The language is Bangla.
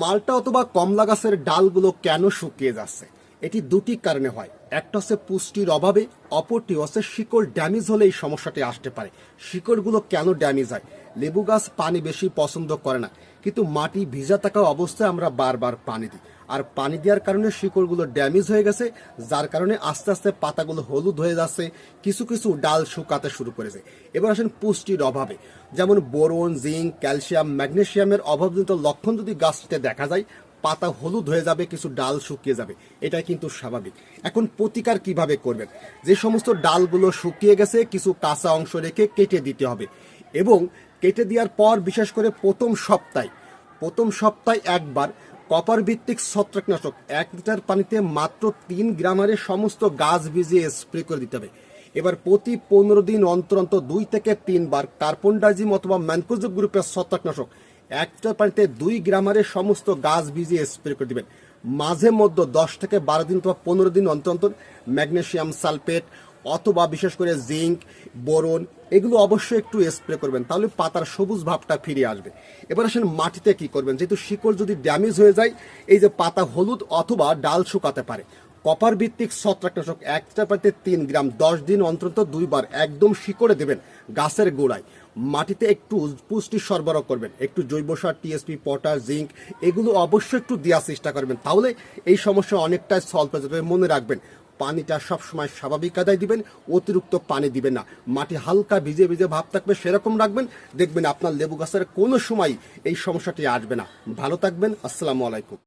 মালটা অথবা কমলা গাছের ডালগুলো কেন শুকিয়ে যাচ্ছে? এটি দুটি কারণে হয়। একটা হচ্ছে পুষ্টির অভাবে, অপরটি হচ্ছে শিকড় ড্যামেজ হলে এই সমস্যাটি আসতে পারে। শিকড়গুলো কেন ড্যামেজ হয়? লেবু গাছ পানি বেশি পছন্দ করে না। কিন্তু মাটি ভিজা থাকা অবস্থায় আমরা বারবার পানি দিই। আর পানি দেওয়ার কারণে শিকড়গুলো ড্যামেজ হয়ে গেছে, যার কারণে আস্তে আস্তে পাতাগুলো হলুদ হয়ে যাচ্ছে, কিছু কিছু ডাল শুকাতে শুরু করেছে। এবার আসেন পুষ্টির অভাবে। যেমন বোরন, জিঙ্ক, ক্যালসিয়াম, ম্যাগনেসিয়ামের অভাবজনিত লক্ষণ যদি গাছটিতে দেখা যায় পাতা হলুদ হয়ে যাবে, কিছু ডাল শুকিয়ে যাবে। এটা কিন্তু স্বাভাবিক। এখন প্রতিকার কীভাবে করবেন? যে সমস্ত ডালগুলো শুকিয়ে গেছে, কিছু কাঁচা অংশ রেখে কেটে দিতে হবে। এবং কেটে দেওয়ার পর, বিশেষ করে প্রথম সপ্তাহে প্রথম সপ্তাহে একবার কপার ভিত্তিক ছত্রাকনাশক এক লিটার পানিতে মাত্র তিন গ্রামারে সমস্ত গাছ ভিজিয়ে স্প্রে করে দিতে হবে। এবার প্রতি পনেরো দিন অন্তর অন্তর দুই থেকে তিনবার কার্বন ডাইজিম অথবা ম্যানকোজো গ্রুপের ছত্রাকনাশক এক লিটার পানিতে দুই গ্রামারের সমস্ত গাছ ভিজিয়ে স্প্রে করে দিবেন। মাঝে মধ্যে দশ থেকে বারো দিন অথবা পনেরো দিন অন্তর অন্তর ম্যাগনেশিয়াম সালফেট অথবা বিশেষ করে জিঙ্ক, বোরন এগুলো অবশ্যই একটু স্প্রে করবেন, তাহলে পাতার সবুজ ভাবটা ফিরে আসবে। এবার আসেন মাটিতে কি করবেন? যেহেতু শিকড় যদি ড্যামেজ হয়ে যায়, এই যে পাতা হলুদ অথবা ডাল শুকাতে পারে। কপার ভিত্তিক ছত্রাকনাশক এক লিটার পানিতে তিন গ্রাম, দশ দিন অন্তত দুইবার একদম শিকড়ে দেবেন গাছের গোড়ায়। মাটিতে একটু পুষ্টি সরবরাহ করবেন, একটু জৈব সার টিএসপি পটাশ জিঙ্ক এগুলো অবশ্যই একটু দেওয়ার চেষ্টা করবেন। তাহলে এই সমস্যা অনেকটাই সলভ হয়ে যাবে মনে রাখবেন। পানিটা সবসময় স্বাভাবিক আদায় দিবেন, অতিরিক্ত পানি দিবেন না। মাটি হালকা ভিজে ভিজে ভাব থাকবে, সেরকম রাখবেন। দেখবেন আপনার লেবু গাছের কোনো সময় এই সমস্যাটি আসবে না। ভালো থাকবেন, আসসালামু আলাইকুম।